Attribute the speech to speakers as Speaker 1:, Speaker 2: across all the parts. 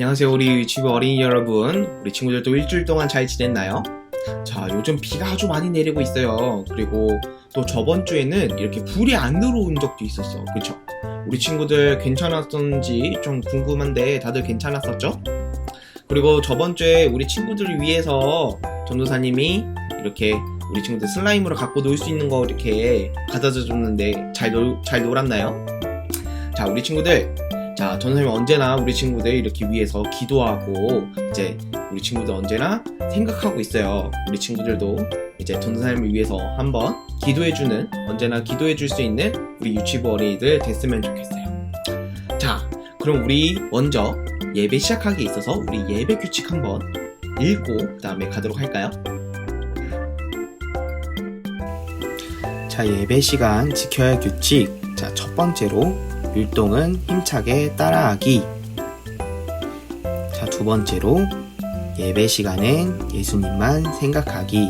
Speaker 1: 안녕하세요 우리 유치부 어린이 여러분 우리 친구들도 일주일 동안 잘 지냈나요? 자 요즘 비가 아주 많이 내리고 있어요 그리고 또 저번 주에는 이렇게 불이 안 들어온 적도 있었어 그쵸? 우리 친구들 괜찮았던지 좀 궁금한데 다들 괜찮았었죠? 그리고 저번 주에 우리 친구들을 위해서 전도사님이 이렇게 우리 친구들 슬라임으로 갖고 놀 수 있는 거 이렇게 가져다 줬는데 잘, 놀, 잘 놀았나요? 자 우리 친구들 자, 전선생님 언제나 우리 친구들 이렇게 위해서 기도하고 이제 우리 친구들 언제나 생각하고 있어요. 우리 친구들도 이제 전선생님을 위해서 한번 기도해주는 언제나 기도해줄 수 있는 우리 유치부 어린이들 됐으면 좋겠어요. 자, 그럼 우리 먼저 예배 시작하기에 있어서 우리 예배 규칙 한번 읽고 그 다음에 가도록 할까요? 자, 예배 시간 지켜야 할 규칙. 자, 첫 번째로 율동은 힘차게 따라하기. 자, 두 번째로 예배 시간엔 예수님만 생각하기.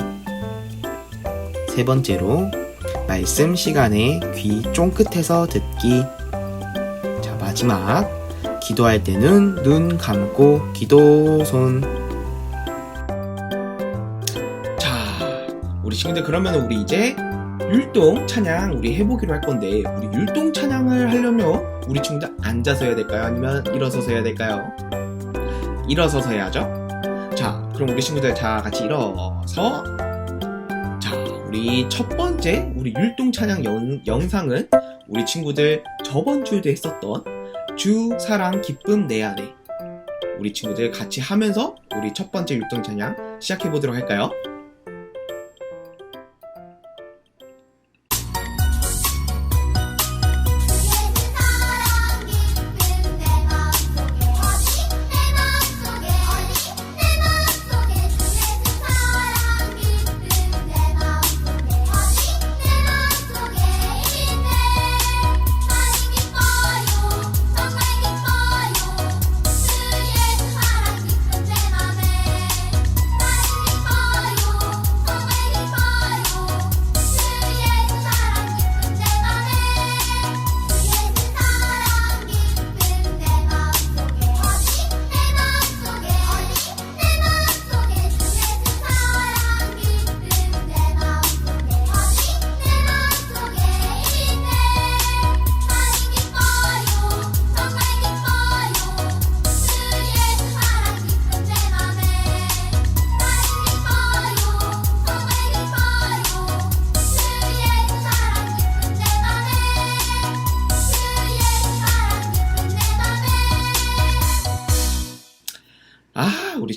Speaker 1: 세 번째로 말씀 시간에 귀 쫑긋해서 듣기. 자, 마지막 기도할 때는 눈 감고 기도 손. 자, 우리 친구들 그러면 우리 이제 율동 찬양 우리 해보기로 할 건데 우리 율동 찬양을 하려면 우리 친구들 앉아서 해야 될까요? 아니면 일어서서 해야 될까요? 일어서서 해야죠. 자, 그럼 우리 친구들 다 같이 일어서 자, 우리 첫 번째 우리 율동 찬양 영, 영상은 우리 친구들 저번 주에도 했었던 주 사랑 기쁨 내 안에 우리 친구들 같이 하면서 우리 첫 번째 율동 찬양 시작해 보도록 할까요?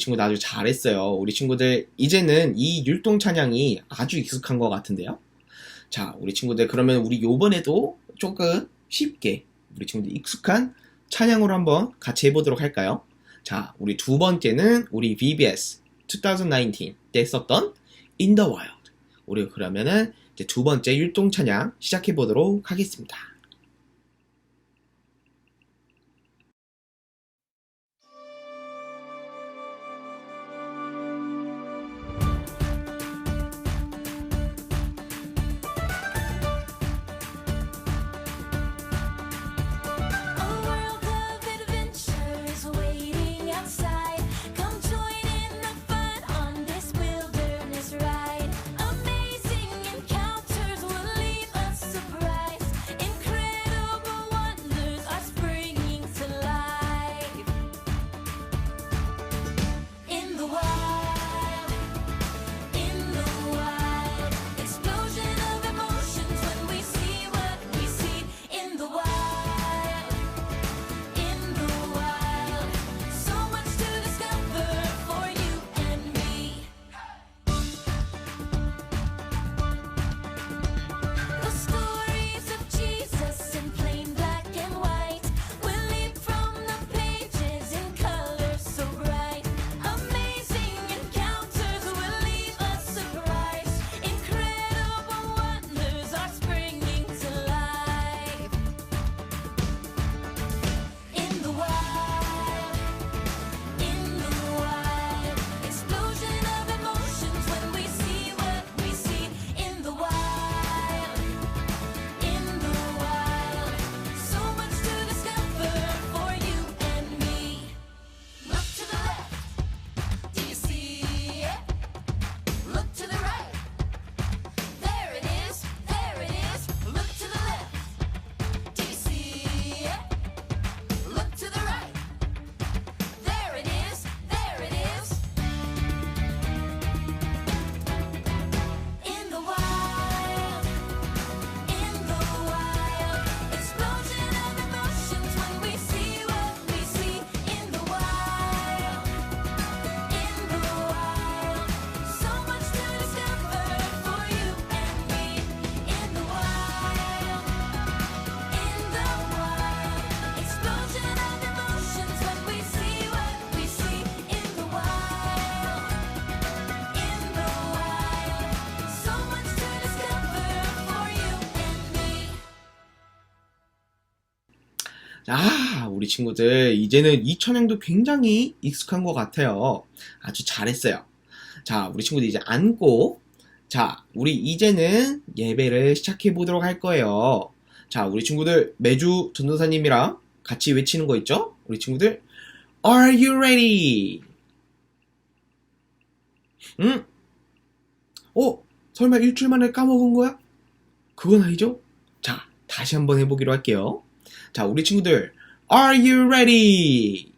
Speaker 1: 친구들 아주 잘했어요. 우리 친구들 이제는 이 율동 찬양이 아주 익숙한 것 같은데요. 자, 우리 친구들 그러면 우리 요번에도 조금 쉽게 우리 친구들 익숙한 찬양으로 한번 같이 해보도록 할까요? 자, 우리 두 번째는 우리 VBS 2019 때 썼던 In the Wild. 우리 그러면은 이제 두 번째 율동 찬양 시작해 보도록 하겠습니다. 아, 우리 친구들, 이제는 이 찬양도 굉장히 익숙한 것 같아요. 아주 잘했어요. 자, 우리 친구들 이제 앉고, 자, 우리 이제는 예배를 시작해 보도록 할 거예요. 자, 우리 친구들, 매주 전도사님이랑 같이 외치는 거 있죠? 우리 친구들, Are you ready? 응? 어? 설마 일주일 만에 까먹은 거야? 그건 아니죠? 자, 다시 한번 해보기로 할게요. 자, 우리 친구들, Are you ready?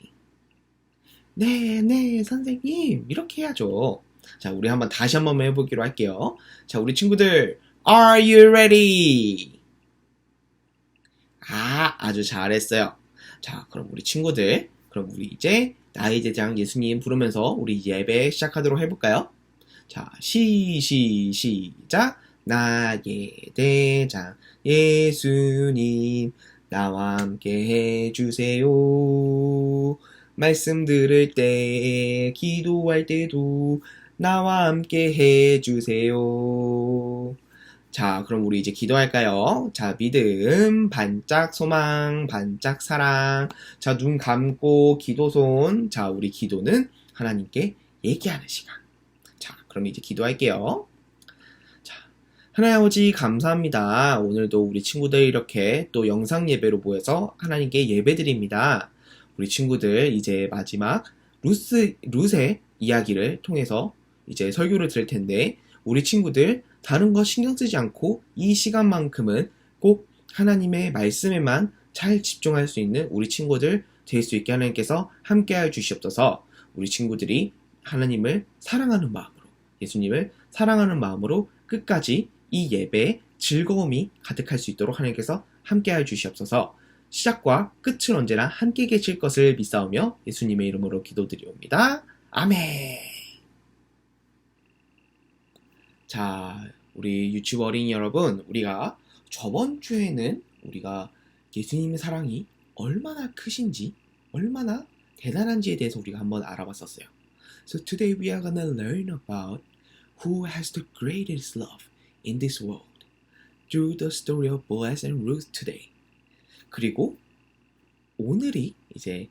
Speaker 1: 네, 네, 선생님. 이렇게 해야죠. 자, 우리 한번 다시 한번 해보기로 할게요. 자, 우리 친구들, Are you ready? 아, 아주 잘했어요. 자, 그럼 우리 친구들, 그럼 우리 이제 나의 제장 예수님 부르면서 우리 예배 시작하도록 해볼까요? 자, 시, 시, 시작. 나의 대장 예수님 나와 함께 해주세요. 말씀 들을 때, 기도할 때도 나와 함께 해주세요. 자, 그럼 우리 이제 기도할까요? 자, 믿음, 반짝 소망, 반짝 사랑. 자, 눈 감고 기도손. 자, 우리 기도는 하나님께 얘기하는 시간. 자, 그럼 이제 기도할게요. 자, 하나님 아버지 감사합니다. 오늘도 우리 친구들 이렇게 또 영상 예배로 모여서 하나님께 예배드립니다. 우리 친구들 이제 마지막 루스, 룻의 이야기를 통해서 이제 설교를 들을 텐데 우리 친구들 다른 거 신경 쓰지 않고 이 시간만큼은 꼭 하나님의 말씀에만 잘 집중할 수 있는 우리 친구들 될 수 있게 하나님께서 함께하여 주시옵소서 우리 친구들이 하나님을 사랑하는 마음으로 예수님을 사랑하는 마음으로 끝까지 이 예배에 즐거움이 가득할 수 있도록 하나님께서 함께하여 주시옵소서 시작과 끝을 언제나 함께 계실 것을 믿사오며 예수님의 이름으로 기도드리옵니다. 아멘. 자, 우리 유치부 어린이 여러분, 우리가 저번 주에는 우리가 예수님의 사랑이 얼마나 크신지, 얼마나 대단한지에 대해서 우리가 한번 알아봤었어요. So today we are gonna learn about who has the greatest love in this world through the story of Boaz and Ruth today. 그리고 오늘이 이제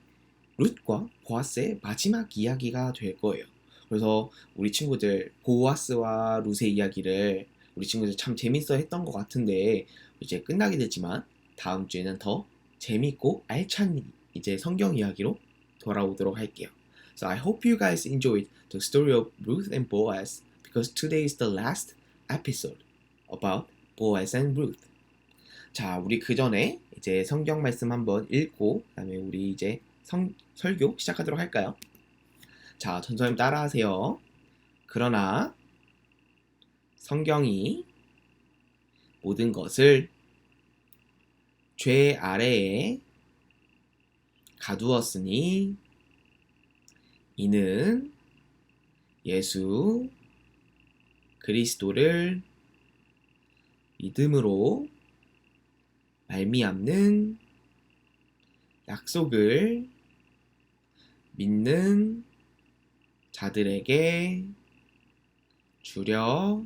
Speaker 1: 룻과 보아스의 마지막 이야기가 될 거예요. 그래서 우리 친구들 보아스와 룻의 이야기를 우리 친구들 참 재밌어 했던 것 같은데 이제 끝나게 됐지만 다음 주에는 더 재밌고 알찬 이제 성경 이야기로 돌아오도록 할게요. So I hope you guys enjoyed the story of Ruth and Boaz because today is the last episode about Boaz and Ruth. 자, 우리 그 전에 이제 성경 말씀 한번 읽고 그다음에 우리 이제 성 설교 시작하도록 할까요? 자, 전사님 따라하세요. 그러나 성경이 모든 것을 죄 아래에 가두었으니 이는 예수 그리스도를 믿음으로 말미암는 약속을 믿는 자들에게 주려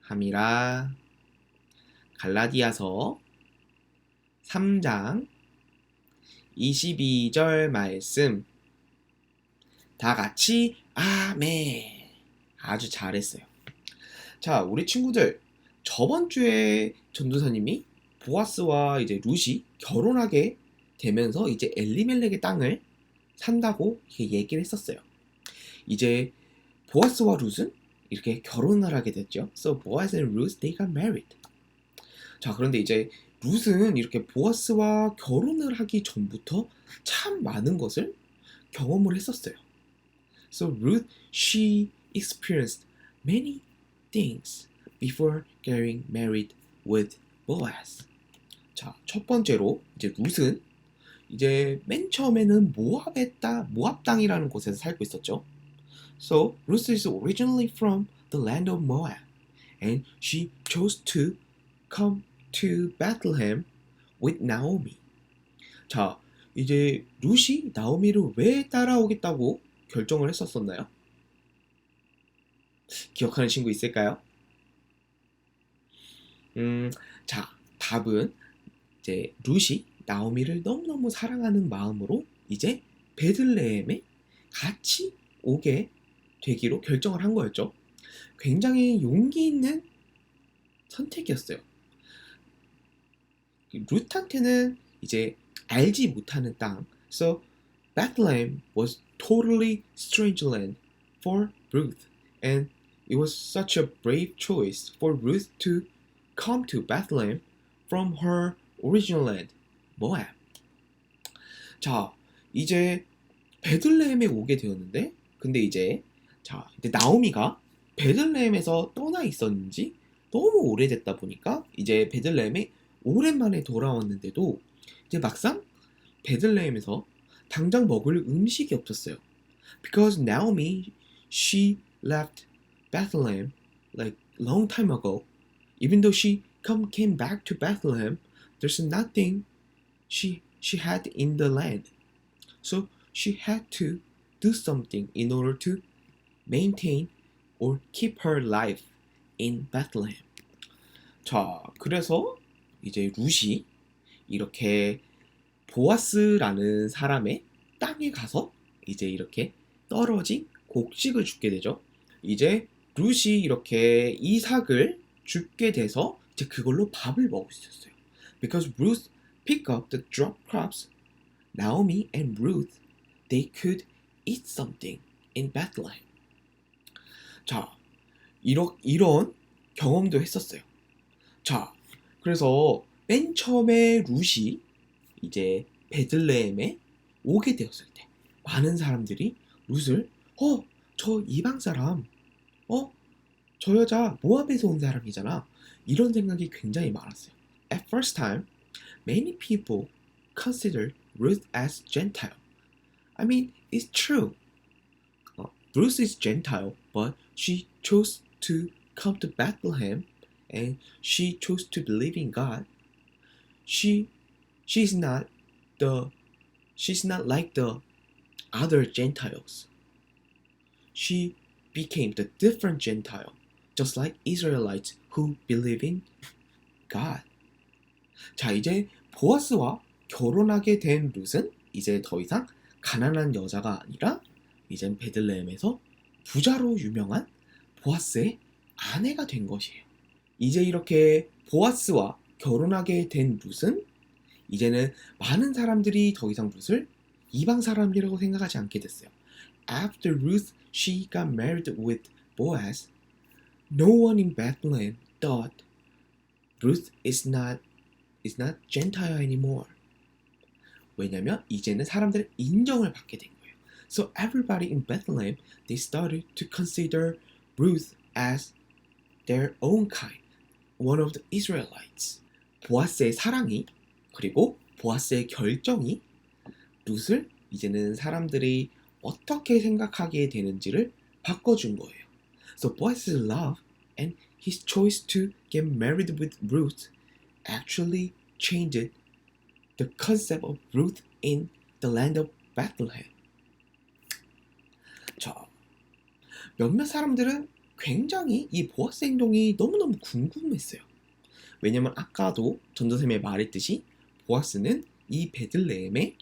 Speaker 1: 함이라. 갈라디아서 3장 22절 말씀. 다 같이 아멘. 아주 잘했어요 자 우리 친구들 저번 주에 전도사님이 보아스와 이제 룻이 결혼하게 되면서 이제 엘리멜렉의 땅을 산다고 얘기를 했었어요. 이제 보아스와 룻은 이렇게 결혼을 하게 됐죠. So Boaz and Ruth they got married. 자 그런데 이제 룻은 이렇게 보아스와 결혼을 하기 전부터 참 많은 것을 경험을 했었어요. So Ruth she experienced many things before getting married with Boaz. 자, 첫 번째로 이제 룻은 이제 맨 처음에는 모압의 땅, 모압 땅이라는 곳에서 살고 있었죠. So Ruth is originally from the land of Moab, and she chose to come to Bethlehem with Naomi. 자, 이제 룻이 나오미를 왜 따라오겠다고 결정을 했었었나요? 기억하는 친구 있을까요? 음, 자, 답은 이제 룻이 나오미를 너무너무 사랑하는 마음으로 이제 베들레헴에 같이 오게 되기로 결정을 한 거였죠. 굉장히 용기 있는 선택이었어요. 루트한테는 이제 알지 못하는 땅. So Bethlehem was totally strange land for Ruth, and it was such a brave choice for Ruth to come to Bethlehem from her original land, Moab. 자, 이제 베들레헴에 오게 되었는데, 근데 이제 자, 이제 나오미가 베들레헴에서 떠나 있었는지 너무 오래됐다 보니까 이제 베들레헴에 오랜만에 돌아왔는데도 이제 막상 베들레헴에서 당장 먹을 음식이 없었어요. Because Naomi she left Bethlehem like long time ago. Even though she come came back to Bethlehem, there's nothing she she had in the land. So she had to do something in order to maintain or keep her life in Bethlehem. 자, 그래서 이제 룻이 이렇게 보아스라는 사람의 땅에 가서 이제 이렇게 떨어진 곡식을 줍게 되죠. 이제 룻이 이렇게 이삭을 줍게 돼서 이제 그걸로 밥을 먹을 수 있었어요. Because Ruth picked up the drop crops, Naomi and Ruth they could eat something in Bethlehem. 자, 이러, 이런 경험도 했었어요. 자, 그래서 맨 처음에 룻이 이제 베들레헴에 오게 되었을 때 많은 사람들이 룻을 어, 저 이방 사람, 어, 저 여자 모압에서 온 사람이잖아. 이런 생각이 굉장히 많았어요. At first time, many people considered Ruth as Gentile. I mean, it's true. Uh, Ruth is Gentile, but she chose to come to Bethlehem and she chose to believe in God. She she's not the she's not like the other Gentiles. She became the different Gentile, just like Israelites who believe in God. 자, 이제 보아스와 결혼하게 된 룻은 이제 더 이상 가난한 여자가 아니라 이젠 베들레헴에서 부자로 유명한 보아스의 아내가 된 것이에요. 이제 이렇게 보아스와 결혼하게 된 룻은 이제는 많은 사람들이 더 이상 룻을 이방 사람이라고 생각하지 않게 됐어요. After Ruth she got married with Boaz, no one in Bethlehem thought Ruth is not is not Gentile anymore. 왜냐면 이제는 사람들의 인정을 받게 된 거예요. So everybody in Bethlehem they started to consider Ruth as their own kind, one of the Israelites. 보아스의 사랑이 그리고 보아스의 결정이 룻을 이제는 사람들이 어떻게 생각하게 되는지를 바꿔준 거예요. So Boaz's love and his choice to get married with Ruth actually changed the concept of Ruth in the land of Bethlehem. 자, 몇몇 사람들은 굉장히 이 보아스 행동이 너무너무 궁금했어요. 왜냐면 아까도 전도쌤에 말했듯이 보아스는 이 베들레헴의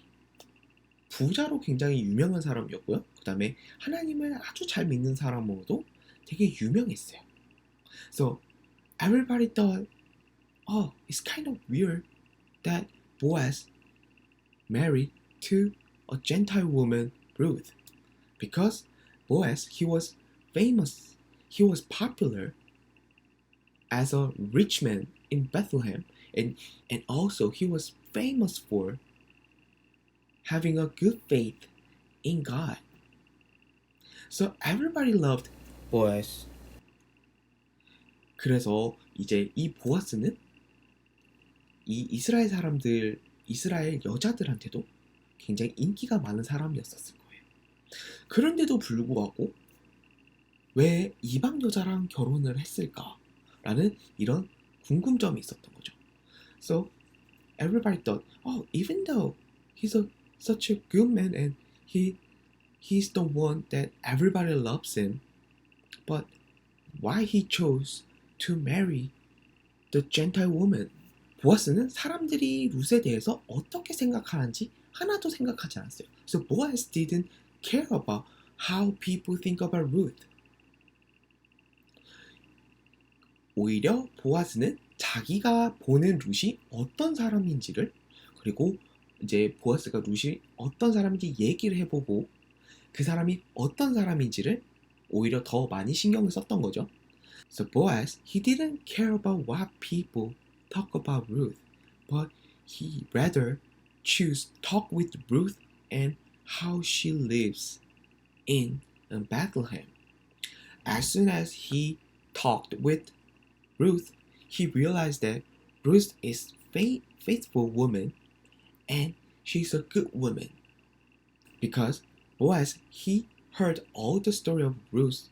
Speaker 1: 부자로 굉장히 유명한 사람이었고요. 그 다음에 하나님을 아주 잘 믿는 사람으로도 되게 유명했어요. So everybody thought, oh, it's kind of weird that Boaz married to a Gentile woman, Ruth, because Boaz he was famous, he was popular as a rich man in Bethlehem, and and also he was famous for having a good faith in God. So everybody loved Boaz. 그래서 이제 이 보아스는 이 이스라엘 사람들, 이스라엘 여자들한테도 굉장히 인기가 많은 사람이었었을 거예요. 그런데도 불구하고 왜 이방 여자랑 결혼을 했을까라는 이런 궁금점이 있었던 거죠. So everybody thought, oh, even though he's a such a good man and he he's the one that everybody loves him, but why he chose to marry the Gentile woman, 보아스는 사람들이 룻에 대해서 어떻게 생각하는지 하나도 생각하지 않았어요. So Boaz didn't care about how people think about Ruth. 오히려 보아스는 자기가 보는 룻이 어떤 사람인지를 그리고 이제 보아스가 룻이 어떤 사람인지 얘기를 해보고 그 사람이 어떤 사람인지를 오히려 더 많이 신경을 썼던 거죠. So Boaz, he didn't care about what people talk about Ruth, but he rather choose talk with Ruth and how she lives in Bethlehem. As soon as he talked with Ruth, he realized that Ruth is faith, faithful woman and she's a good woman. Because Boaz, he heard all the story of Ruth,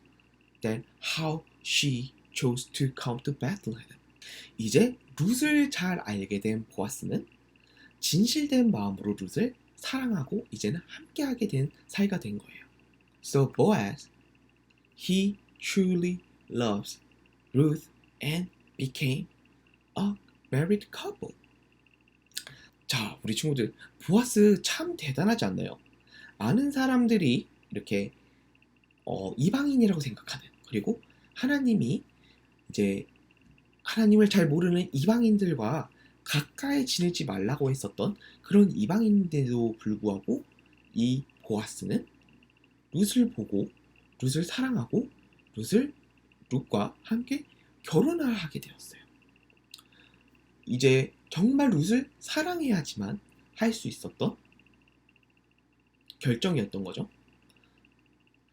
Speaker 1: then how she chose to come to Bethlehem. 이제 룻을 잘 알게 된 보아스는 진실된 마음으로 룻을 사랑하고 이제는 함께하게 된 사이가 된 거예요. So Boaz, he truly loves Ruth and became a married couple. 자, 우리 친구들, 보아스 참 대단하지 않나요? 많은 사람들이 이렇게 어, 이방인이라고 생각하는 그리고 하나님이 이제 하나님을 잘 모르는 이방인들과 가까이 지내지 말라고 했었던 그런 이방인인데도 불구하고 이 보아스는 룻을 보고 룻을 사랑하고 룻을 룻과 함께 결혼을 하게 되었어요. 이제 정말 룻을 사랑해야지만 할 수 있었던 결정이었던 거죠.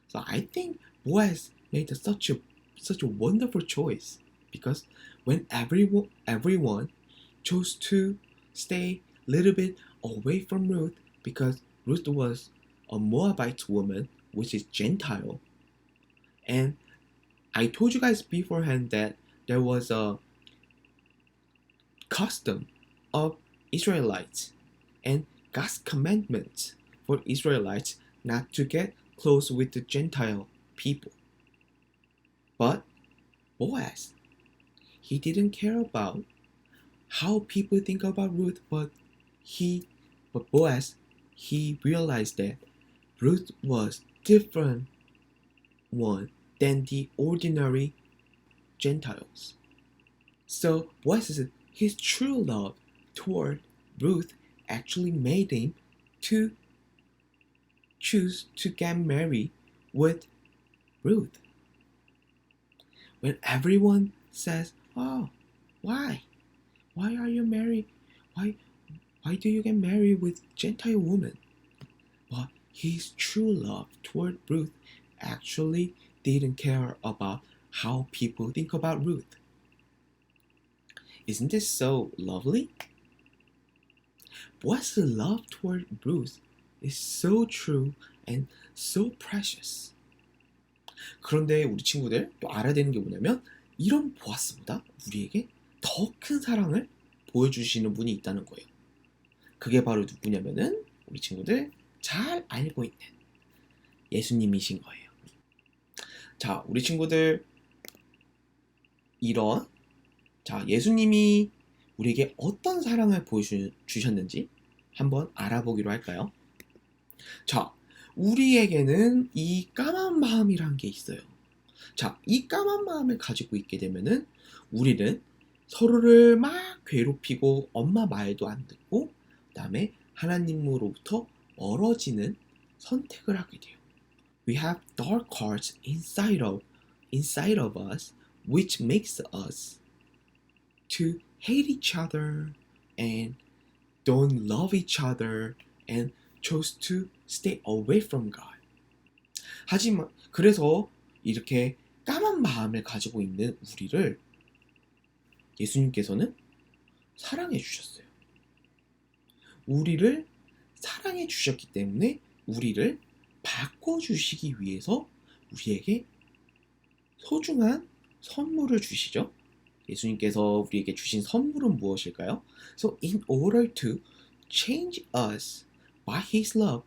Speaker 1: So I think Boaz made such a such a wonderful choice because when everyone everyone chose to stay a little bit away from Ruth because Ruth was a Moabite woman, which is Gentile, and I told you guys beforehand that there was a custom of Israelites and God's commandment for Israelites not to get close with the Gentile people. But Boaz, he didn't care about how people think about Ruth, but he, but Boaz, he realized that Ruth was different one than the ordinary Gentiles. So Boaz's his true love toward Ruth actually made him to choose to get married with Ruth. When everyone says, "Oh, why? Why are you married? Why why do you get married with Gentile woman?" But his true love toward Ruth actually didn't care about how people think about Ruth. Isn't this so lovely? Boaz's love toward Ruth is so true and so precious. 그런데 우리 친구들 또 알아야 되는 게 뭐냐면 이런 보아스보다 우리에게 더 큰 사랑을 보여주시는 분이 있다는 거예요. 그게 바로 누구냐면은 우리 친구들 잘 알고 있는 예수님이신 거예요. 자, 우리 친구들 이런 자 예수님이 우리에게 어떤 사랑을 보여주셨는지 한번 알아보기로 할까요? 자, 우리에게는 이 까만 마음이란 게 있어요. 자, 이 까만 마음을 가지고 있게 되면은 우리는 서로를 막 괴롭히고 엄마 말도 안 듣고 그다음에 하나님으로부터 멀어지는 선택을 하게 돼요. We have dark hearts inside of inside of us which makes us to hate each other and don't love each other and chose to stay away from God. 하지만 그래서 이렇게 까만 마음을 가지고 있는 우리를 예수님께서는 사랑해 주셨어요. 우리를 사랑해 주셨기 때문에 우리를 바꿔 주시기 위해서 우리에게 소중한 선물을 주시죠. 예수님께서 우리에게 주신 선물은 무엇일까요? So in order to change us by his love,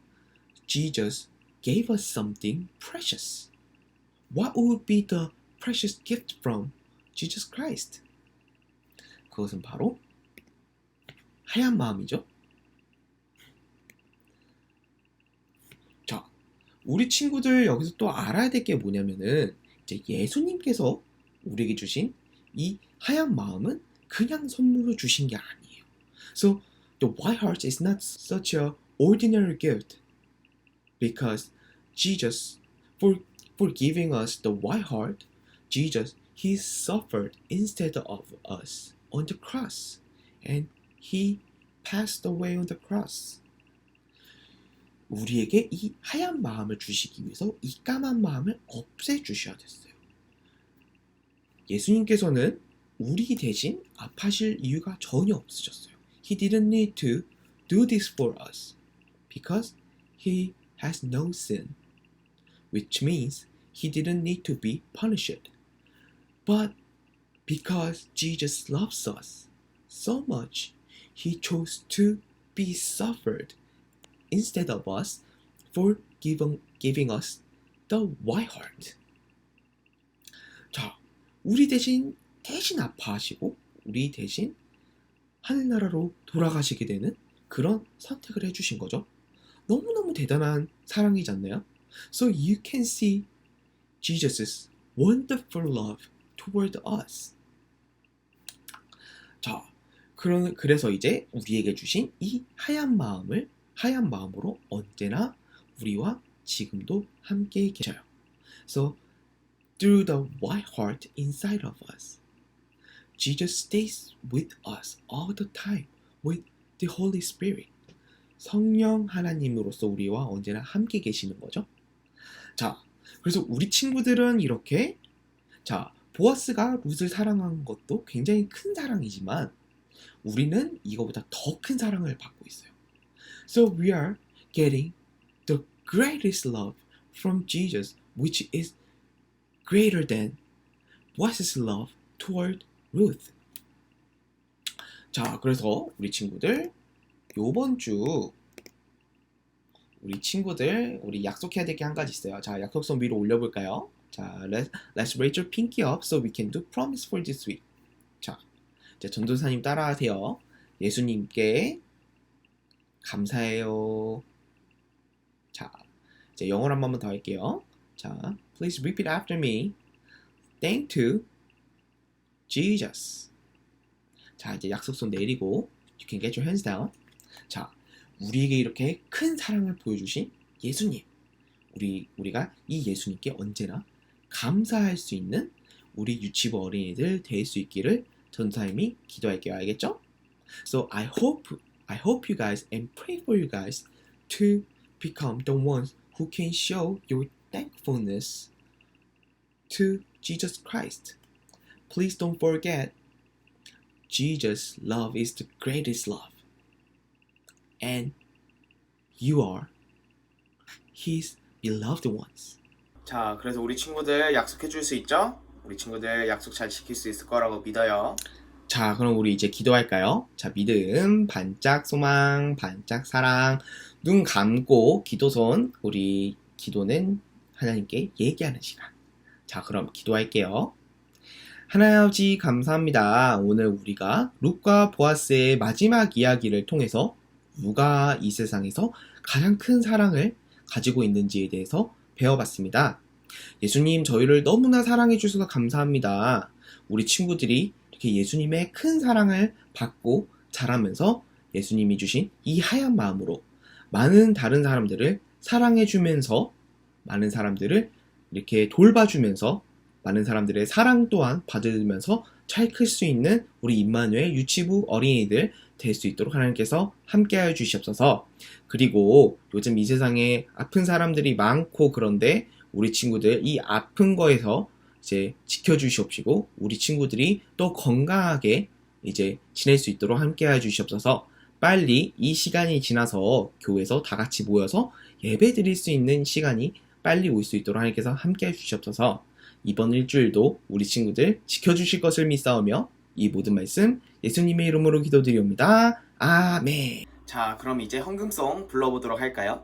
Speaker 1: Jesus gave us something precious. What would be the precious gift from Jesus Christ? 그것은 바로 하얀 마음이죠. 자, 우리 친구들 여기서 또 알아야 될 게 뭐냐면은 이제 예수님께서 우리에게 주신 이 하얀 마음은 그냥 선물로 주신 게 아니에요. So the white heart is not such a ordinary gift because Jesus for for giving us the white heart, Jesus he suffered instead of us on the cross and he passed away on the cross. 우리에게 이 하얀 마음을 주시기 위해서 이 까만 마음을 없애 주셔야 됐어요. 예수님께서는 우리 대신 아파실 이유가 전혀 없으셨어요. He didn't need to do this for us because he has no sin, which means he didn't need to be punished. But because Jesus loves us so much, he chose to be suffered instead of us for giving, giving us the white heart. 자, 우리 대신 대신 아파하시고 우리 대신 하늘나라로 돌아가시게 되는 그런 선택을 해주신 거죠. 너무너무 대단한 사랑이지 않나요? So you can see Jesus' wonderful love toward us. 자, 그러, 그래서 이제 우리에게 주신 이 하얀 마음을 하얀 마음으로 언제나 우리와 지금도 함께 계셔요. So through the white heart inside of us, Jesus stays with us all the time with the Holy Spirit. 성령 하나님으로서 우리와 언제나 함께 계시는 거죠. 자, 그래서 우리 친구들은 이렇게 자, 보아스가 룻을 사랑한 것도 굉장히 큰 사랑이지만 우리는 이거보다 더 큰 사랑을 받고 있어요. So we are getting the greatest love from Jesus, which is greater than Boaz's love toward Ruth. 자, 그래서 우리 친구들 요번 주 우리 친구들 우리 약속해야 될 게 한 가지 있어요. 자, 약속선 위로 올려볼까요? 자, let's, let's raise your pinky up so we can do promise for this week. 자, 이제 전도사님 따라하세요. 예수님께 감사해요. 자, 이제 영어로 한 번만 더 할게요. 자, please repeat after me. Thank to Jesus. 자, 이제 약속선 내리고 you can get your hands down. 자, 우리에게 이렇게 큰 사랑을 보여주신 예수님. 우리 우리가 이 예수님께 언제나 감사할 수 있는 우리 유치부 어린이들 될 수 있기를 전사님이 기도할게요. 알겠죠? So I hope I hope you guys and pray for you guys to become the ones who can show your thankfulness to Jesus Christ. Please don't forget Jesus' love is the greatest love. And you are his beloved ones. 자, 그래서 우리 친구들 약속해 줄 수 있죠? 우리 친구들 약속 잘 지킬 수 있을 거라고 믿어요. 자, 그럼 우리 이제 기도할까요? 자, 믿음, 반짝 소망, 반짝 사랑, 눈 감고 기도손, 우리 기도는 하나님께 얘기하는 시간. 자, 그럼 기도할게요. 하나님 아버지 감사합니다. 오늘 우리가 룩과 보아스의 마지막 이야기를 통해서 누가 이 세상에서 가장 큰 사랑을 가지고 있는지에 대해서 배워봤습니다. 예수님, 저희를 너무나 사랑해 주셔서 감사합니다. 우리 친구들이 이렇게 예수님의 큰 사랑을 받고 자라면서 예수님이 주신 이 하얀 마음으로 많은 다른 사람들을 사랑해 주면서 많은 사람들을 이렇게 돌봐주면서 많은 사람들의 사랑 또한 받으면서 잘 클 수 있는 우리 임마누엘 유치부 어린이들 될 수 있도록 하나님께서 함께하여 주시옵소서. 그리고 요즘 이 세상에 아픈 사람들이 많고 그런데 우리 친구들 이 아픈 거에서 이제 지켜주시옵시고 우리 친구들이 또 건강하게 이제 지낼 수 있도록 함께하여 주시옵소서. 빨리 이 시간이 지나서 교회에서 다 같이 모여서 예배 드릴 수 있는 시간이 빨리 올 수 있도록 하나님께서 함께해 주시옵소서. 이번 일주일도 우리 친구들 지켜주실 것을 믿사오며 이 모든 말씀 예수님의 이름으로 기도드리옵니다. 아멘. 자, 그럼 이제 헌금송 불러보도록 할까요?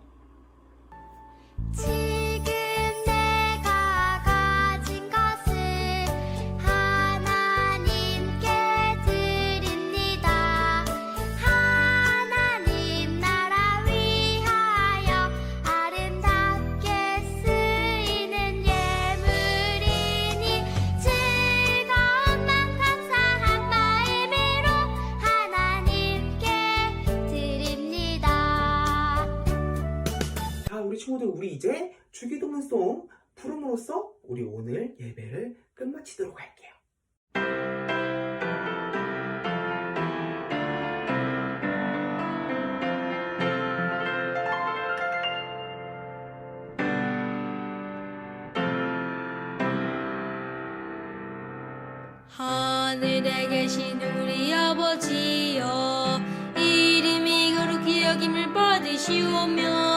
Speaker 1: 우리 오늘 예배를 끝마치도록 할게요.
Speaker 2: 하늘에 계신 우리 아버지여 이름이 거룩히 여김을 받으시오며